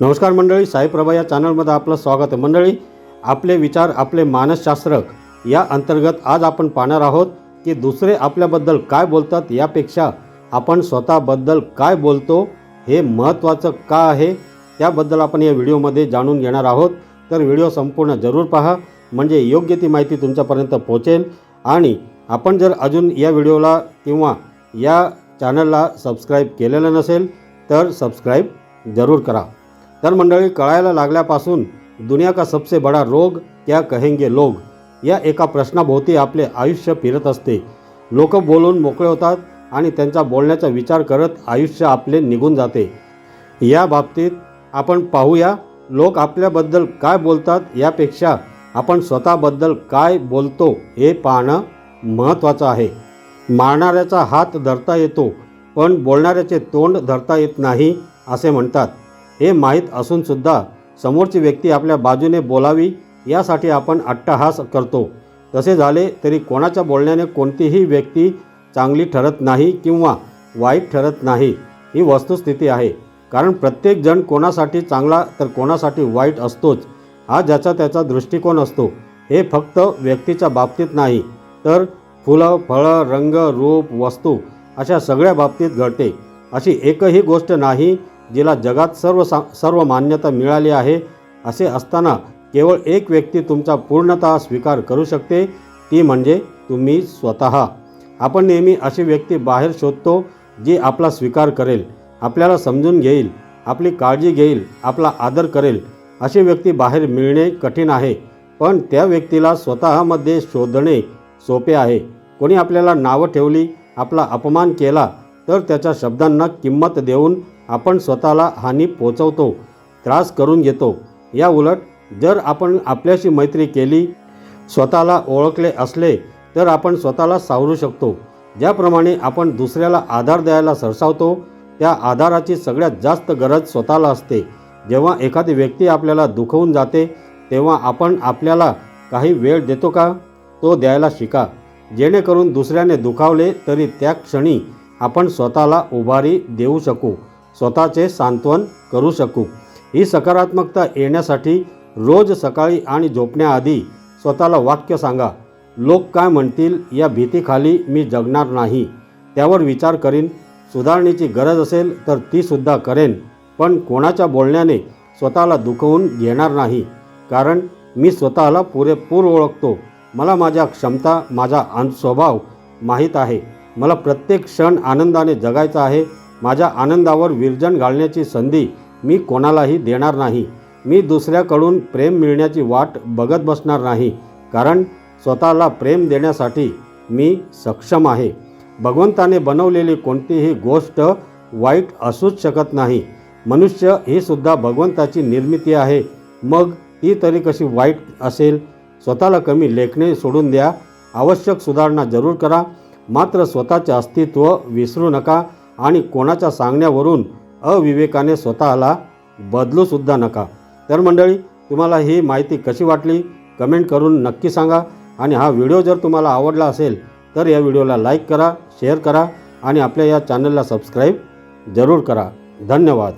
नमस्कार मंडळी साईप्रभा या चॅनलमध्ये आपलं स्वागत आहे. मंडळी आपले विचार आपले मानसशास्त्रक या अंतर्गत आज आपण पाहणार आहोत की दुसरे आपल्याबद्दल काय बोलतात यापेक्षा आपण स्वतःबद्दल काय बोलतो हे महत्त्वाचं का आहे त्याबद्दल आपण या व्हिडिओमध्ये जाणून घेणार आहोत. तर व्हिडिओ संपूर्ण जरूर पहा म्हणजे योग्य ती माहिती तुमच्यापर्यंत पोहोचेल. आणि आपण जर अजून या व्हिडिओला किंवा या चॅनलला सबस्क्राईब केलेलं नसेल तर सबस्क्राईब जरूर करा. तर मंडळी कळायला लागल्यापासून दुनिया का सबसे बडा रोग क्या कहेंगे लोग. या एका प्रश्नाभोवती आपले आयुष्य फिरत असते. लोक बोलून मोकळे होतात आणि त्यांचा बोलण्याचा विचार करत आयुष्य आपले निघून जाते. या बाबतीत आपण पाहूया लोक आपल्याबद्दल काय बोलतात यापेक्षा आपण स्वतःबद्दल काय बोलतो हे पाहणं महत्त्वाचं आहे. मारणाऱ्याचा हात धरता येतो पण बोलणाऱ्याचे तोंड धरता येत नाही असे म्हणतात. हे माहीत असूनसुद्धा समोरची व्यक्ती आपल्या बाजूने बोलावी यासाठी आपण अट्टहास करतो. तसे झाले तरी कोणाच्या बोलण्याने कोणतीही व्यक्ती चांगली ठरत नाही किंवा वाईट ठरत नाही ही वस्तुस्थिती आहे. कारण प्रत्येक जण कोणासाठी चांगला तर कोणासाठी वाईट असतोच हा ज्याचा त्याचा दृष्टिकोन असतो. हे फक्त व्यक्तीच्या बाबतीत नाही तर फुलं फळं रंग रूप वस्तू अशा सगळ्या बाबतीत घडते. अशी एकही गोष्ट नाही जिला जगात सर्व सा सर्व मान्यता मिळाली आहे असे असताना केवळ एक व्यक्ती तुमचा पूर्णतः स्वीकार करू शकते ती म्हणजे तुम्ही स्वतः. आपण नेहमी अशी व्यक्ती बाहेर शोधतो जी आपला स्वीकार करेल आपल्याला समजून घेईल आपली काळजी घेईल आपला आदर करेल अशी व्यक्ती बाहेर मिळणे कठीण आहे पण त्या व्यक्तीला स्वतःमध्ये शोधणे सोपे आहे. कोणी आपल्याला नावं ठेवली आपला अपमान केला तर त्याच्या शब्दांना किंमत देऊन आपण स्वतःला हानी पोचवतो त्रास करून घेतो. या उलट जर आपण आपल्याशी मैत्री केली स्वतःला ओळखले असले तर आपण स्वतःला सावरू शकतो. ज्याप्रमाणे आपण दुसऱ्याला आधार द्यायला सरसावतो त्या आधाराची सगळ्यात जास्त गरज स्वतःला असते. जेव्हा एखादी व्यक्ती आपल्याला दुखवून जाते तेव्हा आपण आपल्याला काही वेळ देतो का? तो द्यायला शिका. जेणेकरून दुसऱ्याने दुखावले तरी त्या क्षणी आपण स्वतःला उभारी देऊ शकू. स्वतःचे सांत्वन करू शकू. ही सकारात्मकता येण्यासाठी रोज सकाळी आणि झोपण्याआधी स्वतःला वाक्य सांगा. लोक काय म्हणतील या भीतीखाली मी जगणार नाही. त्यावर विचार करीन. सुधारणेची गरज असेल तर तीसुद्धा करेन. पण कोणाच्या बोलण्याने स्वतःला दुखवून घेणार नाही? कारण मी स्वतःला पुरेपूर ओळखतो. मला माझ्या क्षमता माझा अन स्वभाव माहीत आहे. मला प्रत्येक क्षण आनंदाने जगायचा आहे. माझ्या आनंदावर विरजण घालण्याची संधी मी कोणालाही देणार नाही. मी दुसऱ्याकडून प्रेम मिळण्याची वाट बघत बसणार नाही कारण स्वतःला प्रेम देण्यासाठी मी सक्षम आहे. भगवंताने बनवलेली कोणतीही गोष्ट वाईट असूच शकत नाही. मनुष्य ही सुद्धा भगवंताची निर्मिती आहे. मग ती तरी कशी वाईट असेल? स्वतःला कमी लेखणे सोडून द्या. आवश्यक सुधारणा जरूर करा. मात्र स्वतःचे अस्तित्व विसरू नका. आणि कोणाच्या सांगण्यावरून अविवेकाने स्वतःला बदलूसुद्धा नका. तर मंडळी तुम्हाला ही माहिती कशी वाटली? कमेंट करून नक्की सांगा. आणि हा व्हिडिओ जर तुम्हाला आवडला असेल तर या व्हिडिओला लाईक करा शेअर करा आणि आपल्या या चॅनलला सबस्क्राईब जरूर करा. धन्यवाद.